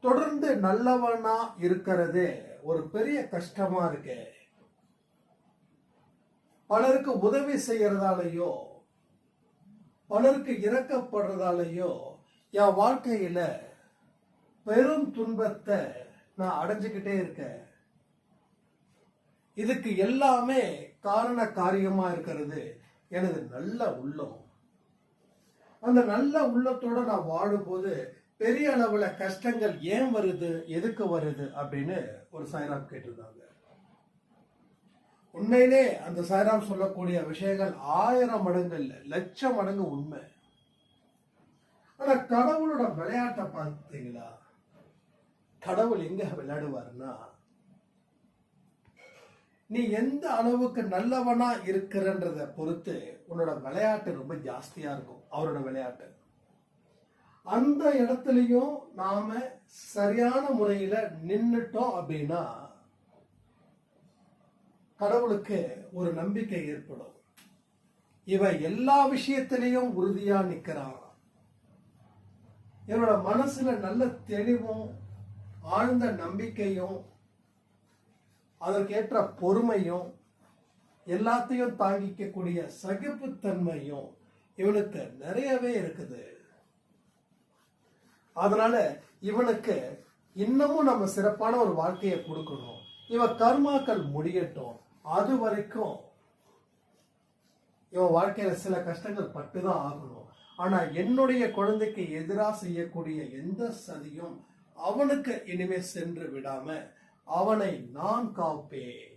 தொடர்ந்து நல்லவனா இருக்கிறது ஒரு பெரிய கஷ்டமா இருக்கு. பலருக்கு உதவி செய்யறதாலேயோ பலருக்கு இறக்கப்படுறதாலேயோ என் வாழ்க்கையில பெரும் துன்பத்தை நான் அடைஞ்சுக்கிட்டே இருக்கேன். இதுக்கு எல்லாமே காரண காரியமா இருக்கிறது எனது நல்ல உள்ளம். அந்த நல்ல உள்ளத்தோட நான் வாழும்போது பெரிய அளவுல கஷ்டங்கள் ஏன் வருது எதுக்கு வருது அப்படின்னு ஒரு சாய்ராம் கேட்டிருந்தாங்க. உண்மையிலே அந்த சாய்ராம் சொல்லக்கூடிய விஷயங்கள் ஆயிரம் மடங்கு இல்லை லட்சம் மடங்கு உண்மை. ஆனா கடவுளோட விளையாட்டை பார்த்தீங்களா? கடவுள் எங்க விளையாடுவாருன்னா நீ எந்த அளவுக்கு நல்லவனா இருக்கிறன்றத பொறுத்து உன்னோட விளையாட்டு ரொம்ப ஜாஸ்தியா இருக்கும் அவரோட விளையாட்டு. அந்த இடத்துலையும் நாம சரியான முறையில நின்றுட்டோம் அப்படின்னா கடவுளுக்கு ஒரு நம்பிக்கை ஏற்படும். இவன் எல்லா விஷயத்திலையும் உறுதியா நிக்கிறான். என்னோட மனசுல நல்ல தெளிவும் ஆழ்ந்த நம்பிக்கையும் அதற்கேற்ற பொறுமையும் எல்லாத்தையும் தாங்கிக்கக்கூடிய சகிப்புத்தன்மையும் இவனுக்கு நிறையவே இருக்குது. அதனால இவனுக்கு இன்னமும் நம்ம சிறப்பான ஒரு வாழ்க்கையை கொடுக்கணும். இவன் கர்மாக்கள் முடியட்டும். அது வரைக்கும் இவன் வாழ்க்கையில சில கஷ்டங்கள் பட்டுதான் ஆகணும். ஆனா என்னுடைய குழந்தைக்கு எதிராக செய்யக்கூடிய எந்த சதியும் அவனுக்கு இனிமே சென்று விடாம அவனை நான் காப்பேன்.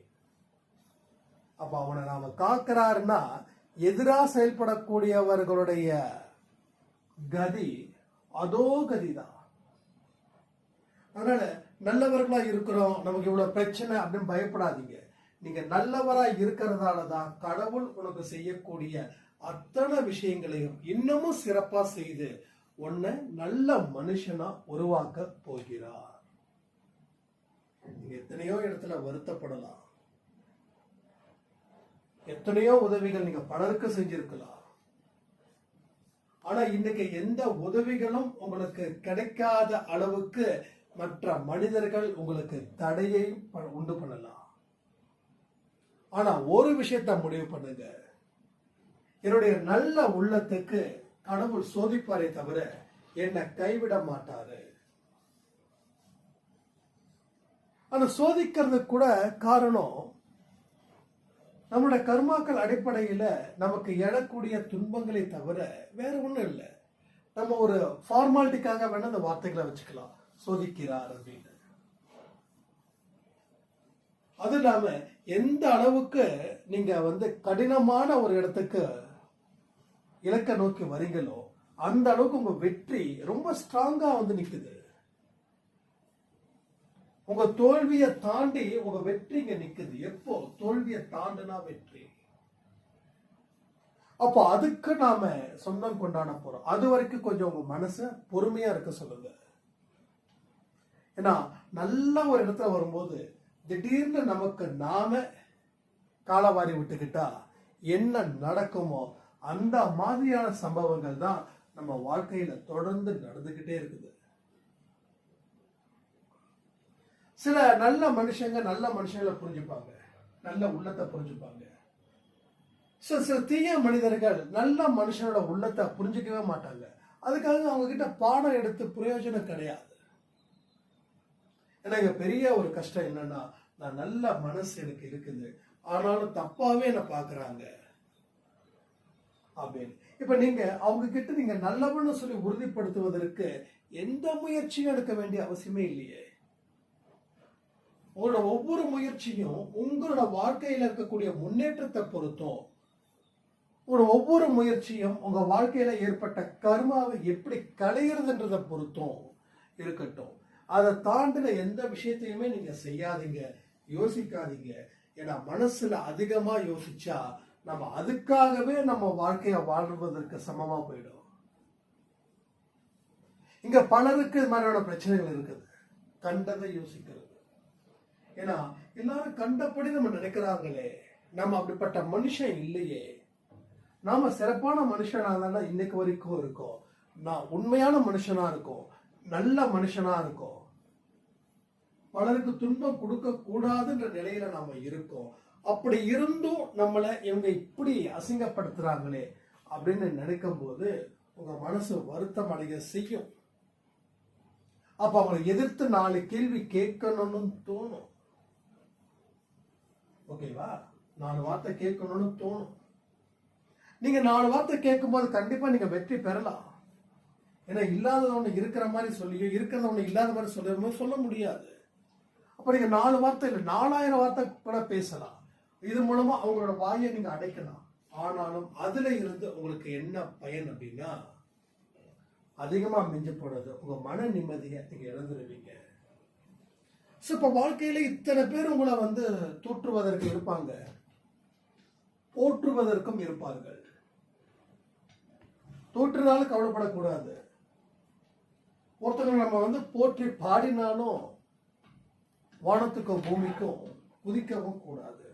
அப்ப அவனை நாம காக்கிறாருன்னா எதிரா செயல்படக்கூடியவர்களுடைய கதி அதோ கதிதான். அதனால நல்லவர்களா இருக்கிறோம் நமக்கு இவ்வளவு பிரச்சனை அப்படின்னு பயப்படாதீங்க. நீங்க நல்லவரா இருக்கிறதால தான் கடவுள் உனக்கு செய்யக்கூடிய அத்தனை விஷயங்களையும் இன்னமும் சிறப்பா செய்து உன்னை நல்ல மனுஷனா உருவாக்க போகிறார். நீங்க எத்தனையோ இடத்துல வருத்தப்படலாம். எத்தனையோ உதவிகள் நீங்க பலருக்கு செஞ்சிருக்கலாம். ஆனா இன்னைக்கு எந்த உதவிகளும் உங்களுக்கு கிடைக்காத அளவுக்கு மற்ற மனிதர்கள் உங்களுக்கு தடையை ப- உண்டு பண்ணலாம். ஆனா ஒரு விஷயத்த முடிவு பண்ணுங்க. என்னுடைய நல்ல உள்ளத்துக்கு கடவுள் சோதிப்பாரே தவிர என்னை கைவிட மாட்டாரு. ஆனா சோதிக்கிறதுக்கு கூட காரணம் நம்மளோட கர்மாக்கள் அடிப்படையில் நமக்கு எழக்கூடிய துன்பங்களை தவிர வேற ஒன்றும் இல்லை. நம்ம ஒரு ஃபார்மாலிட்டிக்காக வேணால் அந்த வார்த்தைகளை வச்சுக்கலாம். சோதிக்கிறார் அப்படின்னு. அது இல்லாம எந்த அளவுக்கு நீங்க வந்து கடினமான ஒரு இடத்துக்கு இலக்க நோக்கி வரீங்களோ அந்த அளவுக்கு உங்க வெற்றி ரொம்ப ஸ்ட்ராங்கா வந்து நிற்குது உங்க தோல்வியை தாண்டி உங்க வெற்றி இங்க நிக்குது. எப்போ? தோல்வியை தாண்டினா வெற்றி. அப்போ அதுக்கு நாம சொந்தம் கொண்டாட போறோம். அது வரைக்கும் கொஞ்சம் உங்க மனசை பொறுமையா இருக்க சொல்லுங்க. ஏன்னா நல்ல ஒரு இடத்துல வரும்போது திடீர்னு நமக்கு நாம காலவாரி விட்டுக்கிட்டா என்ன நடக்குமோ அந்த மாதிரியான சம்பவங்கள் தான் நம்ம வாழ்க்கையில தொடர்ந்து நடந்துகிட்டே இருக்குது. சில நல்ல மனுஷங்க நல்ல மனுஷங்களை புரிஞ்சுப்பாங்க. நல்ல உள்ளத்தை புரிஞ்சுப்பாங்க. சில சில தீய மனிதர்கள் நல்ல மனுஷனோட உள்ளத்தை புரிஞ்சுக்கவே மாட்டாங்க. அதுக்காக அவங்க கிட்ட பாடம் எடுத்து பிரயோஜனம் கிடையாது. எனக்கு பெரிய ஒரு கஷ்டம் என்னன்னா நான் நல்ல மனசு எனக்கு இருக்குது. ஆனாலும் தப்பாவே என்ன பாக்குறாங்க அப்படின்னு இப்ப நீங்க அவங்க கிட்ட நீங்க நல்லவன்னு சொல்லி உறுதிப்படுத்துவதற்கு எந்த முயற்சியும் எடுக்க வேண்டிய அவசியமே இல்லையே. உங்களோட ஒவ்வொரு முயற்சியும் உங்களோட வாழ்க்கையில் இருக்கக்கூடிய முன்னேற்றத்தை பொறுத்தும் உங்களோட ஒவ்வொரு முயற்சியும் உங்க வாழ்க்கையில ஏற்பட்ட கர்மாவை எப்படி களையிறதுன்றதை பொறுத்தும் இருக்கட்டும். அதை தாண்டின எந்த விஷயத்தையுமே நீங்க செய்யாதீங்க யோசிக்காதீங்க. ஏன்னா மனசுல அதிகமா யோசிச்சா நம்ம அதுக்காகவே நம்ம வாழ்க்கைய வாழ்வதற்கு சமமா போயிடும். இங்க பலருக்கு இது மாதிரியான பிரச்சனைகள் இருக்குது. கண்டதை யோசிக்கிறது. ஏன்னா எல்லாரும் கண்டபடி நம்ம நினைக்கிறாங்களே நம்ம அப்படிப்பட்ட மனுஷன் இல்லையே. நாம சிறப்பான மனுஷனா தானே இன்னைக்கு வரைக்கும் இருக்கோம். நான் உண்மையான மனுஷனா இருக்கோம். நல்ல மனுஷனா இருக்கோம். பலருக்கு துன்பம் கொடுக்க கூடாதுன்ற நிலையில நாம இருக்கோம். அப்படி இருந்தும் நம்மளை இவங்க இப்படி அசிங்கப்படுத்துறாங்களே அப்படின்னு நினைக்கும் போது உங்க மனசு வருத்தம் அடைய செய்யும். அப்ப அவங்களை எதிர்த்து நாலு கேள்வி கேட்கணும்னு தோணும். ஓகேவா? நாலு வார்த்தை கேட்கணும்னு தோணும். நீங்க நாலு வார்த்தை கேட்கும்போது கண்டிப்பா நீங்க வெற்றி பெறலாம். ஏன்னா இல்லாதத ஒண்ணு இருக்கிற மாதிரி சொல்லியோ இருக்கிறத ஒண்ணு இல்லாத மாதிரி சொல்ல சொல்ல முடியாது. அப்ப நீங்க நாலு வார்த்தை இல்லை நாலாயிரம் வார்த்தை கூட பேசலாம். இது மூலமா அவங்களோட வாயை நீங்க அடைக்கலாம். ஆனாலும் அதுல இருந்து உங்களுக்கு என்ன பயன் அப்படின்னா அதிகமா மிஞ்ச போடுறது உங்க மன நிம்மதியை நீங்க இழந்துருவீங்க. ஸோ இப்போ வாழ்க்கையில் இத்தனை பேர் உங்களை வந்து தூற்றுவதற்கு இருப்பாங்க. போற்றுவதற்கும் இருப்பார்கள். தோற்றுனாலும் கவலைப்படக்கூடாது. ஒருத்தவங்க நம்ம வந்து போற்றி பாடினாலும் வானத்துக்கும் பூமிக்கும் குதிக்கவும் கூடாது.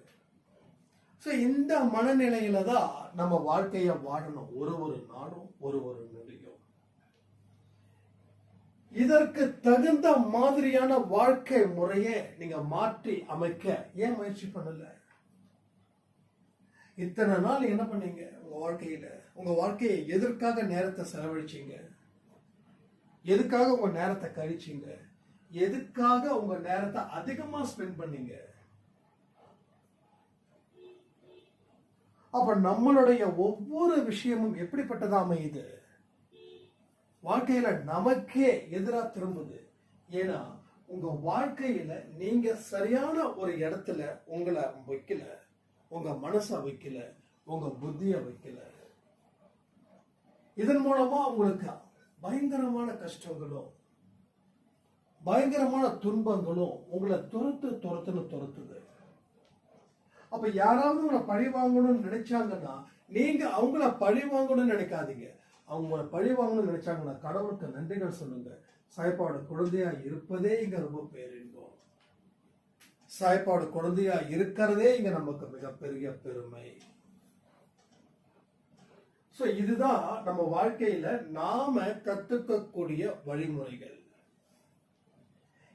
ஸோ இந்த மனநிலையில தான் நம்ம வாழ்க்கையை வாழணும். ஒரு ஒரு நாளும் ஒரு ஒரு இதற்கு தகுந்த மாதிரியான வாழ்க்கை முறையை நீங்க மாற்றி அமைக்க ஏன் முயற்சி பண்ணல? இத்தனை நாள் என்ன பண்ணீங்க உங்க வாழ்க்கையில? உங்க வாழ்க்கையை எதற்காக நேரத்தை செலவழிச்சீங்க? எதுக்காக உங்க நேரத்தை கழிச்சீங்க? எதுக்காக உங்க நேரத்தை அதிகமா ஸ்பெண்ட் பண்ணீங்க? அப்ப நம்மளுடைய ஒவ்வொரு விஷயமும் எப்படிப்பட்டதா அமையுது? வாழ்க்கையில நமக்கே எதிரா திரும்புது. ஏன்னா உங்க வாழ்க்கையில நீங்க சரியான ஒரு இடத்துல உங்களை வைக்கல. உங்க மனசை வைக்கல. உங்க புத்திய வைக்கல. இதன் மூலமா உங்களுக்கு பயங்கரமான கஷ்டங்களும் பயங்கரமான துன்பங்களும் உங்களை துரத்து துரத்துன்னு துரத்துது. அப்ப யாராவது உங்களை பழி வாங்கணும்னு நினைச்சாங்கன்னா நீங்க அவங்கள பழி வாங்கணும்னு நினைக்காதீங்க. அவங்க பழி வாங்கணும்னு நினைச்சாங்கன்னா கடவுளுக்கு நன்றிகள் சொல்லுங்க. சாய்ப்பாவோட குழந்தையா இருப்பதே இங்க ரொம்ப பேரின்பம். சாய்ப்பாவோட குழந்தையா இருக்கிறதே இங்க நமக்கு மிகப்பெரிய பெருமை. ஸோ இதுதான் நம்ம வாழ்க்கையில நாம கத்துக்கக்கூடிய வழிமுறைகள்.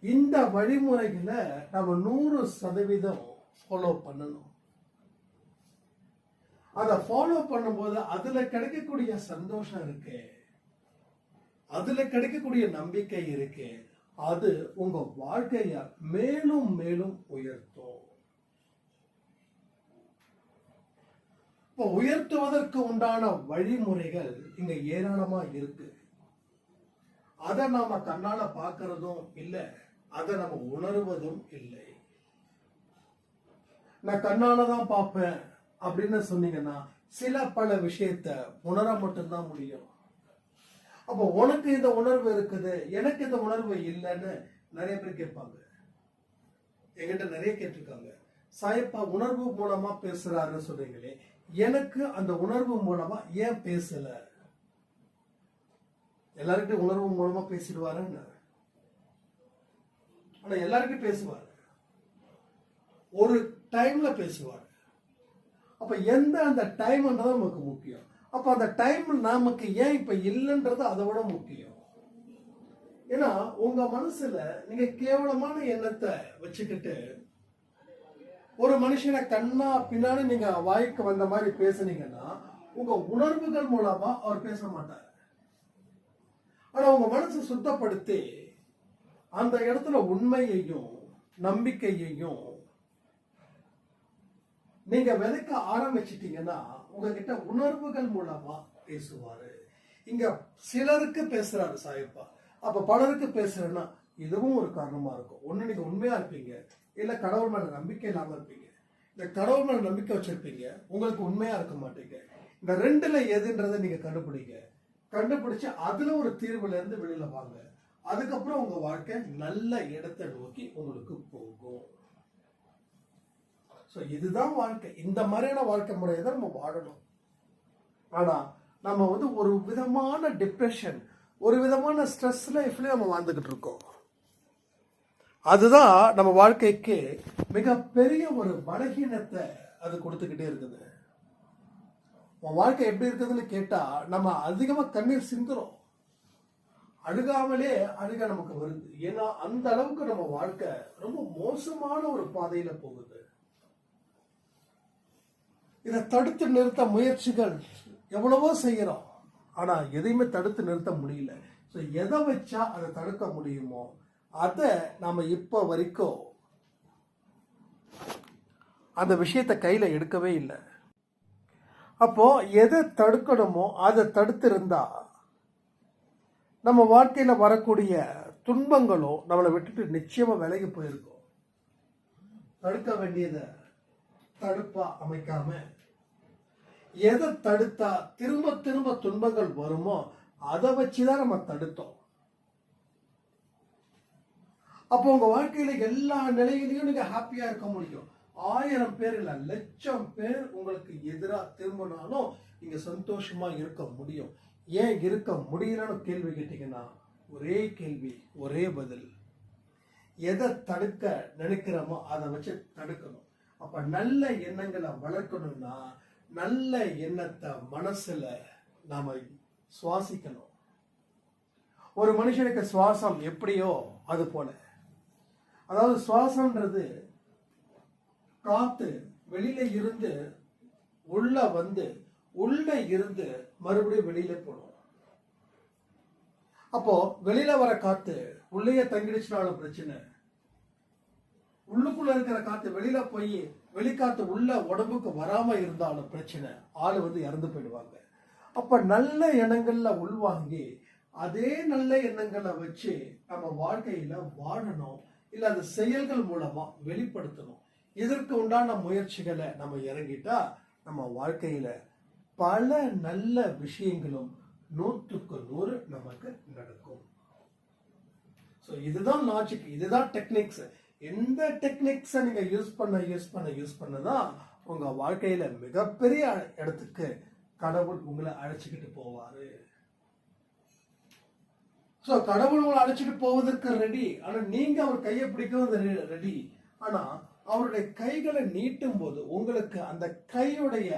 இந்த வழிமுறைகளை நம்ம நூறு சதவீதம் ஃபாலோ பண்ணணும். அதை ஃபாலோ பண்ணும்போது அதுல கிடைக்கக்கூடிய சந்தோஷம் இருக்கு. அதுல கிடைக்கக்கூடிய நம்பிக்கை இருக்கு. அது உங்க வாழ்க்கைய மேலும் மேலும் உயர்த்தும். இப்போ உயர்த்துவதற்கு உண்டான வழிமுறைகள் இங்க ஏராளமா இருக்கு. அதை நாம கண்ணால பார்க்கறதும் இல்லை அதை நம்ம உணர்வதும் இல்லை. நான் கண்ணால தான் பார்ப்பேன். அப்படின்னு சொன்னீங்கன்னா சில பல விஷயத்த உணர மட்டும்தான் முடியும். அப்போ உனக்கு இந்த உணர்வு இருக்குது எனக்கு இந்த உணர்வு இல்லைன்னு நிறைய பேர் கேட்பாங்க. எங்கிட்ட நிறைய கேட்டிருக்காங்க. சாயப்பா உணர்வு மூலமா பேசுறாருன்னு சொல்றீங்களே எனக்கு அந்த உணர்வு மூலமா ஏன் பேசல? எல்லார்கிட்டையும் உணர்வு மூலமா பேசிடுவாருன்னு. ஆனா எல்லாருக்கும் பேசுவார். ஒரு டைம்ல பேசுவார். அப்போ எந்த அந்த டைம்ன்றது நமக்கு முக்கியம். அப்போ அந்த டைம் நமக்கு ஏன் இப்ப இல்லைன்றது அதை விட முக்கியம். ஏன்னா உங்க மனசுல நீங்க கேவலமான எண்ணத்தை வச்சுக்கிட்டு ஒரு மனுஷனை கண்ணா பின்னாடி நீங்க வாய்க்கு வந்த மாதிரி பேசுனீங்கன்னா உங்க உணர்வுகள் மூலமா அவர் பேச மாட்டார். ஆனா உங்க மனசை சுத்தப்படுத்தி அந்த இடத்துல உண்மையையும் நம்பிக்கையையும் நீங்க விதைக்க ஆரம்பிச்சிட்டீங்கன்னா உங்ககிட்ட உணர்வுகள் மூலமா பேசுவாரு. இங்க சிலருக்கு பேசுறாரு சாயப்பா. அப்ப பலருக்கு பேசுறேன்னா இதுவும் ஒரு காரணமா இருக்கும். ஒண்ணு நீங்க உண்மையா இருப்பீங்க இல்ல கடவுள் மேல நம்பிக்கை இல்லாம இருப்பீங்க. இந்த கடவுள் மேல நம்பிக்கை வச்சிருப்பீங்க உங்களுக்கு உண்மையா இருக்க மாட்டீங்க. இந்த ரெண்டுல எதுன்றதை நீங்க கண்டுபிடிங்க. கண்டுபிடிச்சு அதுல ஒரு தீர்வுல இருந்து வெளியில வாங்க. அதுக்கப்புறம் உங்க வாழ்க்கை நல்ல இடத்தை நோக்கி உங்களுக்கு போகும். ஸோ இதுதான் வாழ்க்கை. இந்த மாதிரியான வாழ்க்கை முறையை தான் நம்ம வாழணும். ஆனால் நம்ம வந்து ஒரு விதமான டிப்ரெஷன் ஒரு விதமான ஸ்ட்ரெஸ் லைஃப்லேயே நம்ம வாழ்ந்துக்கிட்டு இருக்கோம். அதுதான் நம்ம வாழ்க்கைக்கு மிகப்பெரிய ஒரு பலகீனத்தை அது கொடுத்துக்கிட்டே இருக்குது. உன் வாழ்க்கை எப்படி இருக்குதுன்னு கேட்டால் நம்ம அதிகமாக கண்ணீர் சிந்துறோம். அழுகாமலே அழுக நமக்கு வருது. ஏன்னா அந்த அளவுக்கு நம்ம வாழ்க்கை ரொம்ப மோசமான ஒரு பாதையில் போகுது. இதை தடுத்து நிறுத்த முயற்சிகள் எவ்வளவோ செய்கிறோம். ஆனால் எதையுமே தடுத்து நிறுத்த முடியல. ஸோ எதை வச்சா அதை தடுக்க முடியுமோ அதை நாம் இப்போ வரைக்கும் அந்த விஷயத்தை கையில் எடுக்கவே இல்லை. அப்போது எதை தடுக்கணுமோ அதை தடுத்திருந்தா நம்ம வாழ்க்கையில் வரக்கூடிய துன்பங்களும் நம்மளை விட்டுட்டு நிச்சயமாக விலகி போயிருக்கும். தடுக்க வேண்டியதை தடுப்பாக அமைக்காமல் எதை தடுத்தா திரும்ப திரும்ப துன்பங்கள் வருமோ அதை வச்சுதான் நம்ம தடுத்தோம். அப்போ உங்க வாழ்க்கையில எல்லா நிலையிலையும் நீங்க ஹாப்பியா இருக்க முடியும். ஆயிரம் பேர் இல்ல லட்சம் பேர் உங்களுக்கு எதிராக திரும்பினாலும் நீங்க சந்தோஷமா இருக்க முடியும். ஏன் இருக்க முடியலன்னு கேள்வி கேட்டீங்கன்னா ஒரே கேள்வி ஒரே பதில். எதை தடுக்க நினைக்கிறோமோ அதை வச்சு தடுக்கணும். அப்ப நல்ல எண்ணங்களை வளர்க்கணும்னா நல்ல எண்ணத்தை மனசுல நாம சுவாசிக்கணும். ஒரு மனுஷனுக்கு சுவாசம் எப்படியோ அது போல. அதாவது சுவாசம்ன்றது காத்து வெளியில இருந்து உள்ள வந்து உள்ள இருந்து மறுபடியும் வெளியில போடும். அப்போ வெளியில வர காத்து உள்ளேயே தங்கிடுச்சுனாலும் பிரச்சனை. உள்ளுக்குள்ள இருக்கிற காத்து வெளியில போய் வெளிக்காத்து உள்ள உடம்புக்கு வராம இருந்தாலும் பிரச்சனை. ஆள் வந்து இறந்து போயிடுவாங்க. அப்ப நல்ல எண்ணங்கள்ல உள்வாங்கி அதே நல்ல எண்ணங்களை வச்சு நம்ம வாழ்க்கையில வாழணும். இல்ல அந்த செயல்கள் மூலமா வெளிப்படுத்தணும். இதற்கு உண்டான முயற்சிகளை நம்ம இறங்கிட்டா நம்ம வாழ்க்கையில பல நல்ல விஷயங்களும் நூற்றுக்கு நூறு நமக்கு நடக்கும். ஸோ இதுதான் லாஜிக் இதுதான் டெக்னிக்ஸ் எந்த டெக்னிக்ஸை நீங்கள் யூஸ் பண்ண யூஸ் பண்ண யூஸ் பண்ண தான் உங்கள் வாழ்க்கையில் மிகப்பெரிய இடத்துக்கு கடவுள் உங்களை அழைச்சிக்கிட்டு போவார். ஸோ கடவுள் உங்களை அழைச்சிட்டு போவதற்கு ரெடி ஆனால் நீங்கள் அவர் கையை பிடிக்கவும் ரெடி ஆனால் அவருடைய கைகளை நீட்டும் போது உங்களுக்கு அந்த கையுடைய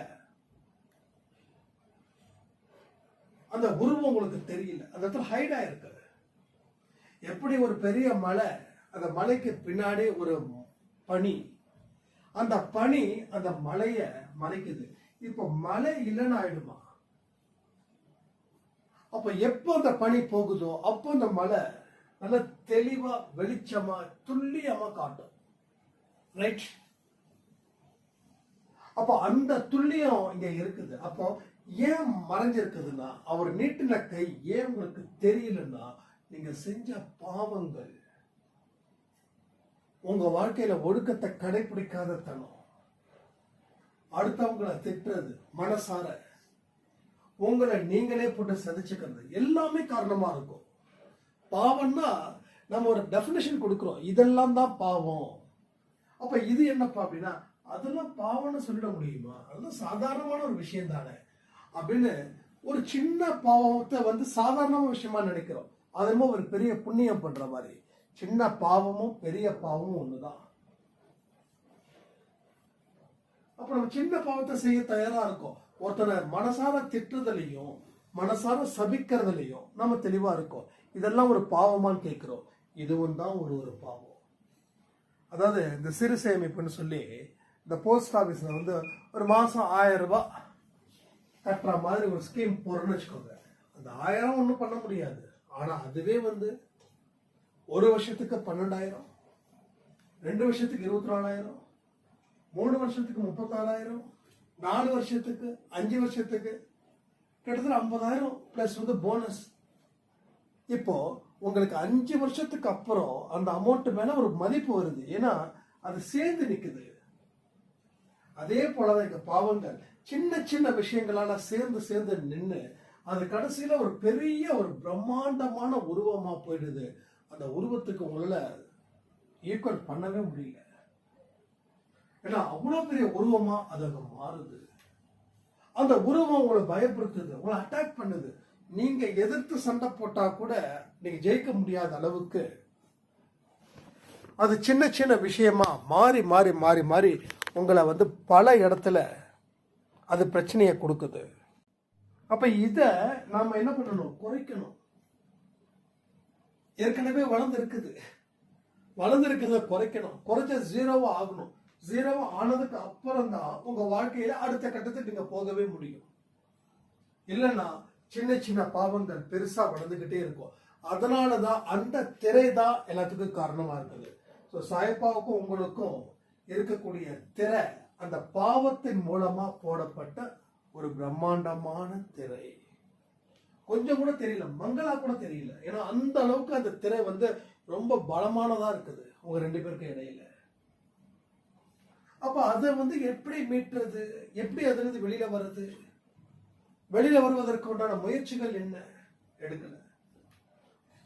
அந்த உருவம் உங்களுக்கு தெரியல. அந்த இடத்துல ஹைட் ஆயிருக்கு எப்படி ஒரு பெரிய மலை அந்த மலைக்கு பின்னாடி ஒரு பனி. அந்த பனி அந்த மலைய மறைக்குது இப்போ மலை இல்லைன்னு ஆயிடுமா அப்ப எப்போ அந்த பனி போகுதோ அப்போ அந்த மலை நல்ல தெளிவா வெளிச்சமா துல்லியமா காட்டும். ரைட் அப்போ அந்த துல்லியம் இங்க இருக்குது. அப்போ ஏன் மறைஞ்சிருக்குதுன்னா அவர் நீட்டின கை ஏன் உங்களுக்கு தெரியலன்னா நீங்க செஞ்ச பாவங்கள் உங்க வாழ்க்கையில ஒழுக்கத்தை கடைபிடிக்காத தனம். அடுத்தவங்களை திட்டுறது மனசார. உங்களை நீங்களே போட்டு சதிச்சுக்கிறது எல்லாமே காரணமா இருக்கும். பாவம்னா நம்ம ஒரு டெஃபினேஷன் கொடுக்குறோம். இதெல்லாம் தான் பாவம். அப்ப இது என்னப்பா அப்படின்னா அதெல்லாம் பாவம்னு சொல்லிட முடியுமா? அதெல்லாம் சாதாரணமான ஒரு விஷயம் தானே. அப்படின்னு ஒரு சின்ன பாவத்தை வந்து சாதாரணமான விஷயமா நினைக்கிறோம். அது ஒரு பெரிய புண்ணியம் பண்ற மாதிரி. சின்ன பாவமும் பெரிய பாவமும் ஒண்ணுதான். அப்ப நம்ம சின்ன பாவத்தை செய்ய தயாரா இருக்கோம். ஒருத்தனை மனசார திட்டுறதுலையும் மனசார சபிக்கிறதுலையும் நம்ம தெளிவா இருக்கோம். இதெல்லாம் ஒரு பாவமான்னு கேட்கிறோம். இதுவும் தான் ஒரு ஒரு பாவம். அதாவது இந்த சிறு சேமிப்புன்னு சொல்லி இந்த போஸ்ட் ஆஃபீஸில் வந்து ஒரு மாதம் ஆயிரம் ரூபாய் கட்டுற மாதிரி ஒரு ஸ்கீம் போடுறோன்னு வச்சுக்கோங்க. அந்த ஆயிரம் ஒன்றும் பண்ண முடியாது. ஆனால் அதுவே வந்து ஒரு வருஷத்துக்கு பன்னெண்டாயிரம் ரெண்டு வருஷத்துக்கு இருபத்தி நாலாயிரம் மூணு வருஷத்துக்கு முப்பத்தாறாயிரம் நாலு வருஷத்துக்கு அஞ்சு வருஷத்துக்கு கிட்டத்தட்ட ஐம்பதாயிரம் ப்ளஸ் வந்து போனஸ் இப்போ உங்களுக்கு அஞ்சு வருஷத்துக்கு அப்புறம் அந்த அமௌண்ட் மேல ஒரு மதிப்பு வருது. ஏன்னா அது சேர்ந்து நிற்குது அதே போலதான் இங்க பாவங்கள். சின்ன சின்ன விஷயங்களால சேர்ந்து சேர்ந்து நின்று அது கடைசியில ஒரு பெரிய ஒரு பிரம்மாண்டமான உருவமா போயிடுது. அந்த உருவத்துக்கு உங்களால் ஈக்குவல் பண்ணவே முடியல. ஏன்னா அவ்வளோ பெரிய உருவமா அது அங்கே மாறுது. அந்த உருவம் உங்களை பயப்படுத்துது உங்களை அட்டாக் பண்ணுது. நீங்க எதிர்த்து சண்டை போட்டா கூட நீங்க ஜெயிக்க முடியாத அளவுக்கு அது சின்ன சின்ன விஷயமா மாறி மாறி மாறி மாறி உங்களை வந்து பல இடத்துல அது பிரச்சனையை கொடுக்குது. அப்ப இதை நாம என்ன பண்ணணும்? குறைக்கணும். ஏற்கனவே வளர்ந்து இருக்குது வளர்ந்து இருக்கிறத குறைக்கணும். குறைச்ச ஜீரோவா ஆகணும். ஜீரோவா ஆனதுக்கு அப்புறம் தான் உங்க வாழ்க்கையில அடுத்த கட்டத்துக்கு நீங்க போகவே முடியும். இல்லைன்னா சின்ன சின்ன பாவங்கள் பெருசா வளர்ந்துகிட்டே இருக்கும். அதனாலதான் அந்த திரை தான் எல்லாத்துக்கும் காரணமா இருக்குது ஸோ சாயப்பாவுக்கும் உங்களுக்கும் இருக்கக்கூடிய திரை அந்த பாவத்தின் மூலமா போடப்பட்ட ஒரு பிரம்மாண்டமான திரை. கொஞ்சம் கூட தெரியல மங்களா கூட தெரியல. ஏன்னா அந்த அளவுக்கு அந்த திரை வந்து ரொம்ப பலமானதா இருக்குது உங்க ரெண்டு பேருக்கு இடையில. அப்ப அதை வந்து எப்படி மீட்டுறது எப்படி அதுல இருந்து வெளியில வர்றது? வெளியில வருவதற்கு உண்டான முயற்சிகள் என்ன? எடுக்கல.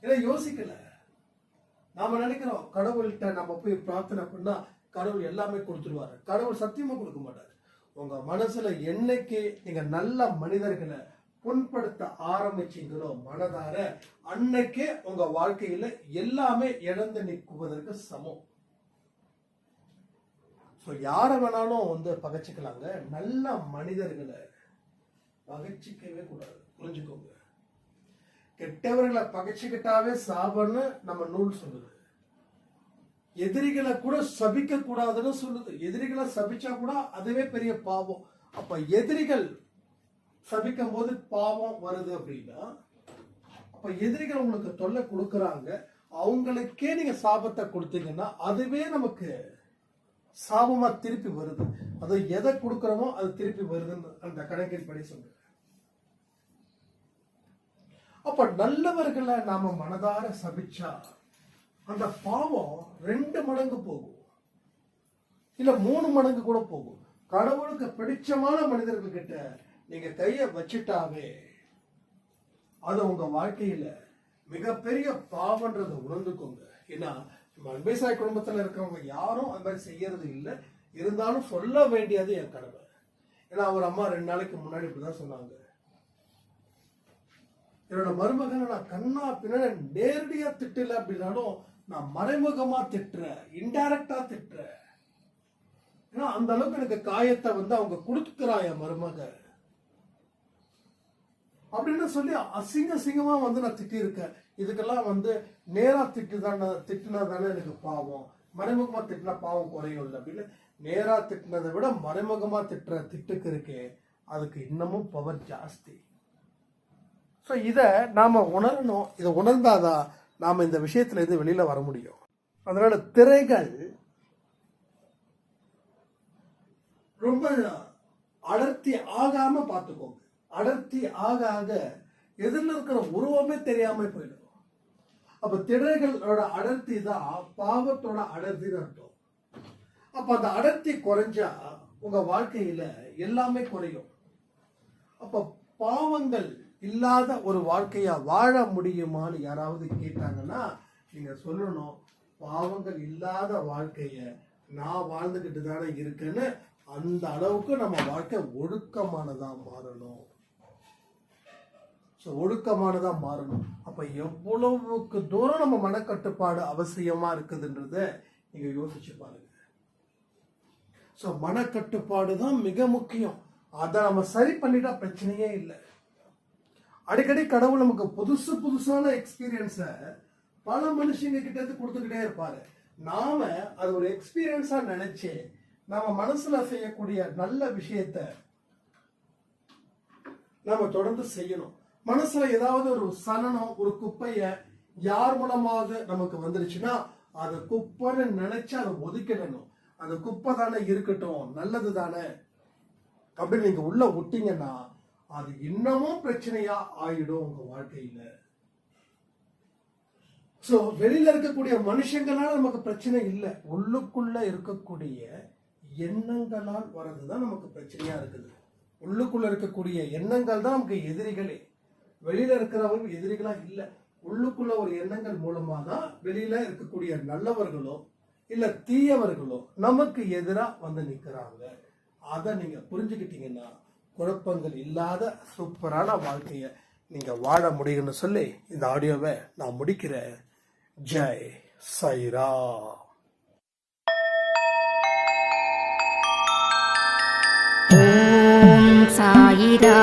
ஏன்னா யோசிக்கல. நாம நினைக்கிறோம் கடவுள்கிட்ட நம்ம போய் பிரார்த்தனை பண்ணா கடவுள் எல்லாமே கொடுத்துருவாரு. கடவுள் சத்தியமா கொடுக்க மாட்டாரு. உங்க மனசுல என்னைக்கு நீங்க நல்ல மனிதர்களை புண்படுத்த ஆரம்பிச்சீங்களோ மனதார அன்னைக்கே உங்க வாழ்க்கையில எல்லாமே இழந்து நிற்குவதற்கு சமம். ஸோ யாரை வேணாலும் வந்து பகைச்சிக்கலாங்க. நல்ல மனிதர்களை பகைச்சிக்கவே கூடாது. புரிஞ்சுக்கோங்க. கெட்டவர்களை பகச்சிக்கிட்டாவே சாபன்னு நம்ம நூல் சொல்லுது. எதிரிகளை கூட சபிக்க கூடாதுன்னு சொல்லுது. எதிரிகளை சபிச்சா கூட அதுவே பெரிய பாவம். அப்ப எதிரிகள் சபிக்கும் போது பாவம் வருது அப்படின்னா அப்ப எதிரிகள் உங்களுக்கு தொல்லை கொடுக்குறாங்க. அவங்களுக்கே நீங்க சாபத்தை கொடுத்தீங்கன்னா அதுவே நமக்கு சாபமா திருப்பி வருது. அது எதை கொடுக்குறோமோ அது திருப்பி வருதுன்னு அந்த கணக்கின் படி சொல்றேன் அப்ப நல்லவர்களை நாம மனதார சபிச்சா அந்த பாவம் ரெண்டு மடங்கு போகும். இல்ல மூணு மடங்கு கூட போகும். கடவுளுக்கு பிடிச்சமான மனிதர்கள் கிட்ட நீங்க கைய வச்சுட்டாவே அது உங்க வாழ்க்கையில மிகப்பெரிய பாவன்றதை உணர்ந்துக்கோங்க. ஏன்னா நம்ம அன்பேசாய் குடும்பத்துல இருக்கிறவங்க யாரும் அது மாதிரி செய்யறது இல்லை. இருந்தாலும் சொல்ல வேண்டியது என் கடமை. ஏன்னா அவர் அம்மா ரெண்டு நாளைக்கு முன்னாடி இப்படிதான் சொன்னாங்க. என்னோட மருமகனை நான் கண்ணா பின்னாடி நேரடியா திட்டல அப்படின்னாலும் நான் மறைமுகமா திட்டுறேன். இன்டைரக்டா திட்டுறேன். ஏன்னா அந்த அளவுக்கு எனக்கு காயத்தை வந்து அவங்க கொடுத்துக்கிறா என் மருமக அப்படின்னு சொல்லி அசிங்க அசிங்கமா வந்து நான் திட்டியிருக்கேன். இதுக்கெல்லாம் வந்து நேரா திட்டுதான திட்டுனா தானே எனக்கு பாவம். மறைமுகமா திட்டினா பாவம் குறையும் இல்லை அப்படின்னு நேரா திட்டினதை விட மறைமுகமா திட்டுற திட்டுக்கு இருக்கே அதுக்கு இன்னமும் பவர் ஜாஸ்தி. ஸோ இதை நாம் உணரணும். இதை உணர்ந்தாதான் நாம் இந்த விஷயத்துலேருந்து வெளியில் வர முடியும். அதனால திரைகள் ரொம்ப அடர்த்தி ஆகாம பார்த்துக்கோங்க. அடர்த்தி ஆக ஆக எதிரில் இருக்கிற உருவமே தெரியாம போயிடும். அப்ப திரைகளோட அடர்த்தி தான் பாவத்தோட அடர்த்தின்னு அர்த்தம். அப்ப அந்த அடர்த்தி குறைஞ்சா உங்க வாழ்க்கையில எல்லாமே குறையும். அப்ப பாவங்கள் இல்லாத ஒரு வாழ்க்கையா வாழ முடியுமான்னு யாராவது கேட்டாங்கன்னா நீங்க சொல்லணும் பாவங்கள் இல்லாத வாழ்க்கைய நான் வாழ்ந்துக்கிட்டு தானே இருக்கேன்னு அந்த அளவுக்கு நம்ம வாழ்க்கை ஒழுக்கமானதா மாறணும். ஸோ ஒழுக்கமானதாக மாறணும். அப்போ எவ்வளவுக்கு தூரம் நம்ம மனக்கட்டுப்பாடு அவசியமாக இருக்குதுன்றத நீங்கள் யோசிச்சு பாருங்க. ஸோ மனக்கட்டுப்பாடு தான் மிக முக்கியம். அதை நம்ம சரி பண்ணிட்டா பிரச்சனையே இல்லை. அடிக்கடி கடவுள் நமக்கு புதுசு புதுசான எக்ஸ்பீரியன்ஸை பல மனுஷங்க கிட்ட இருந்து கொடுத்துக்கிட்டே இருப்பார். நாம் அது ஒரு எக்ஸ்பீரியன்ஸாக நினச்சி நம்ம மனசில் செய்யக்கூடிய நல்ல விஷயத்த நாம் தொடர்ந்து செய்யணும். மனசுல ஏதாவது ஒரு சலனம் ஒரு குப்பைய யார் மூலமாக நமக்கு வந்துருச்சுன்னா அதை குப்பைன்னு நினைச்சு அதை ஒதுக்கிடணும். அந்த குப்பை தானே இருக்கட்டும் நல்லது தானே அப்படின்னு நீங்க உள்ள விட்டீங்கன்னா அது இன்னமும் பிரச்சனையா ஆயிடும் உங்க வாழ்க்கையில. சோ வெளியில இருக்கக்கூடிய மனுஷங்களால நமக்கு பிரச்சனை இல்லை. உள்ளுக்குள்ள இருக்கக்கூடிய எண்ணங்களால் வர்றதுதான் நமக்கு பிரச்சனையா இருக்குது. உள்ளுக்குள்ள இருக்கக்கூடிய எண்ணங்கள் தான் நமக்கு எதிரிகளே. வெளியில இருக்கிறவங்க எதிரிகளா இல்ல. உள்ளுக்குள்ள ஒரு எண்ணங்கள் மூலமா தான் வெளியில இருக்கக்கூடிய நல்லவர்களோ இல்ல தீயவர்களோ நமக்கு எதிரா வந்து நிக்கிறாங்க. அதை நீங்க புரிஞ்சுக்கிட்டீங்கன்னா குழப்பங்கள் இல்லாத சூப்பரான வாழ்க்கைய நீங்க வாழ முடியும்னு சொல்லி இந்த ஆடியோவை நான் முடிக்கிறேன். ஜெய் சைரா. ஓம் சாயிரா.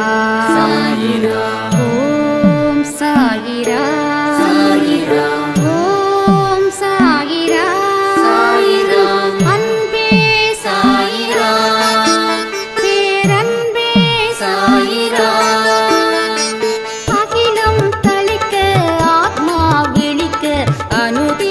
Manuti.